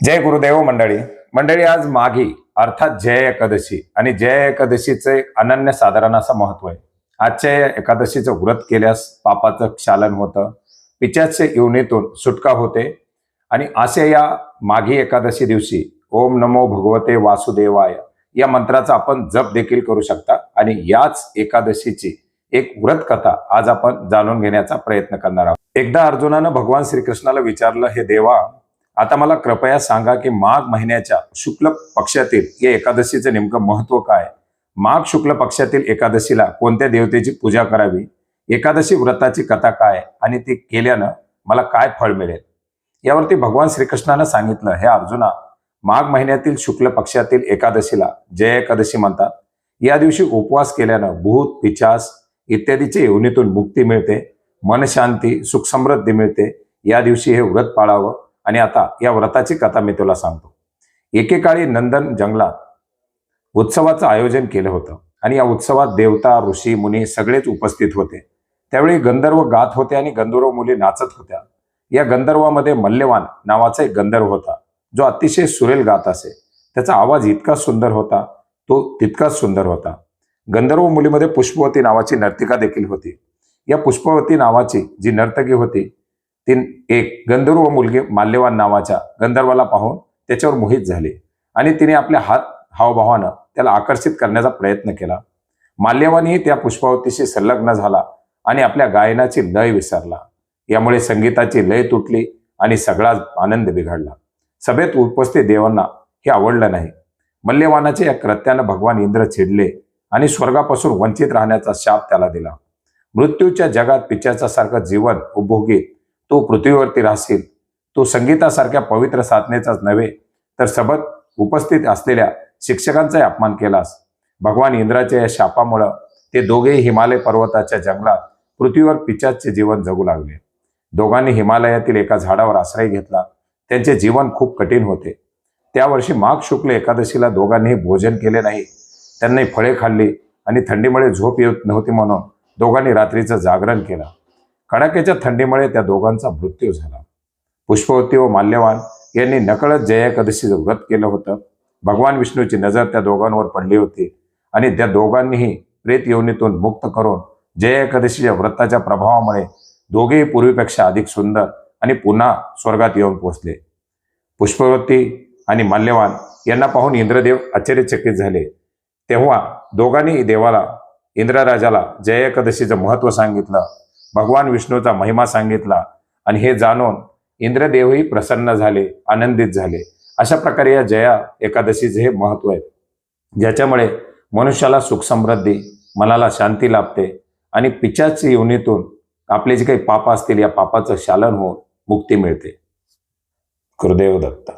जय गुरुदेव मंडळी. मंडळी आज माघी अर्थात जय एकादशी. आणि जय एकादशीचे अनन्य साधारण असं महत्त्व आहे. आजच्या या एकादशीचं व्रत केल्यास पापाचं क्षालन होतं. पिच्याचे योनीतून सुटका होते. आणि असे या माघी एकादशी दिवशी ओम नमो भगवते वासुदेवाय या मंत्राचा आपण जप देखील करू शकता. आणि याच एकादशीची एक व्रत कथा आज आपण जाणून घेण्याचा प्रयत्न करणार आहोत. एकदा अर्जुनानं भगवान श्रीकृष्णाला विचारलं हे देवा आता मला कृपया सांगा की माघ महिन्याच्या शुक्ल पक्षातील या एकादशीचं नेमकं महत्त्व काय? माघ शुक्ल पक्षातील एकादशीला कोणत्या देवतेची पूजा करावी? एकादशी व्रताची कथा काय? आणि ती केल्यानं मला काय फळ मिळेल? यावरती भगवान श्रीकृष्णानं सांगितलं हे अर्जुना माघ महिन्यातील शुक्ल पक्षातील एकादशीला जय एकादशी म्हणतात. या दिवशी उपवास केल्यानं भूत पिचास इत्यादीच्या योनीतून मुक्ती मिळते मनशांती सुखसमृद्धी मिळते. या दिवशी हे व्रत पाळावं. आणि आता या व्रताची कथा मी तुला सांगतो. एकेकाळी नंदन जंगलात उत्सवाचं आयोजन केलं होतं आणि या उत्सवात देवता ऋषी मुनी सगळेच उपस्थित होते. त्यावेळी गंधर्व गात होते आणि गंधर्व मुली नाचत होत्या. या गंधर्वामध्ये मल्यवान नावाचा एक गंधर्व होता. जो अतिशय सुरेल गात असे. त्याचा आवाज इतका सुंदर होता तो तितकाच सुंदर होता. गंधर्व मुलीमध्ये पुष्पवती नावाची नर्तिका देखील होती. या पुष्पवती नावाची जी नर्तकी होती तीन एक गंधर्व मुलगी माल्यवान नावाच्या गंधर्वाला पाहून त्याच्यावर मोहित झाले. आणि तिने आपल्या हात हावभावानं त्याला आकर्षित करण्याचा प्रयत्न केला. माल्यवानही त्या पुष्पावतीशी संलग्न झाला आणि आपल्या गायनाची लय विसरला. यामुळे संगीताची लय तुटली आणि सगळाच आनंद बिघडला. सभेत उपस्थित देवांना हे आवडलं नाही. मल्यवानाच्या या कृत्यानं भगवान इंद्र चिडले आणि स्वर्गापासून वंचित राहण्याचा शाप त्याला दिला. मृत्यूच्या जगात पिच्याचा सारखं जीवन उपभोगीत तो पृथ्वीवरती राहशील. तो संगीतासारख्या पवित्र साधनेचाच नव्हे तर सबत उपस्थित असलेल्या शिक्षकांचाही अपमान केलास. भगवान इंद्राच्या या शापामुळं ते दोघेही हिमालय पर्वताच्या जंगलात पृथ्वीवर पिचाचे जीवन जगू लागले. दोघांनी हिमालयातील एका झाडावर आश्रय घेतला. त्यांचे जीवन खूप कठीण होते. त्या वर्षी माघ शुक्ल एकादशीला दोघांनीही भोजन केले नाही. त्यांनी फळे खाल्ली आणि थंडीमुळे झोप येत नव्हती म्हणून दोघांनी रात्रीचं जागरण केलं. कडाक्याच्या थंडीमुळे त्या दोघांचा मृत्यू झाला. पुष्पवती व माल्यवान यांनी नकळत जयाएकादशीचं व्रत केलं होतं. भगवान विष्णूची नजर त्या दोघांवर पडली होती आणि त्या दोघांनीही प्रेत योनीतून मुक्त करून जय एकादशीच्या व्रताच्या प्रभावामुळे दोघेही पूर्वीपेक्षा अधिक सुंदर आणि पुन्हा स्वर्गात येऊन पोहोचले. पुष्पवती आणि माल्यवान यांना पाहून इंद्रदेव आश्चर्यचकित झाले. तेव्हा दोघांनी देवाला इंद्रराजाला जय एकादशीचं महत्त्व सांगितलं. भगवान विष्णूचा महिमा सांगितला आणि हे जाणून इंद्रदेवही प्रसन्न झाले आनंदित झाले. अशा प्रकारे या जया एकादशीचे हे महत्त्व आहे. ज्याच्यामुळे मनुष्याला सुख समृद्धी मनाला शांती लाभते आणि पिचाच योनीतून आपले जे काही पाप असतील या पापाचं शालन होऊन मुक्ती मिळते. गुरुदेव दत्ता.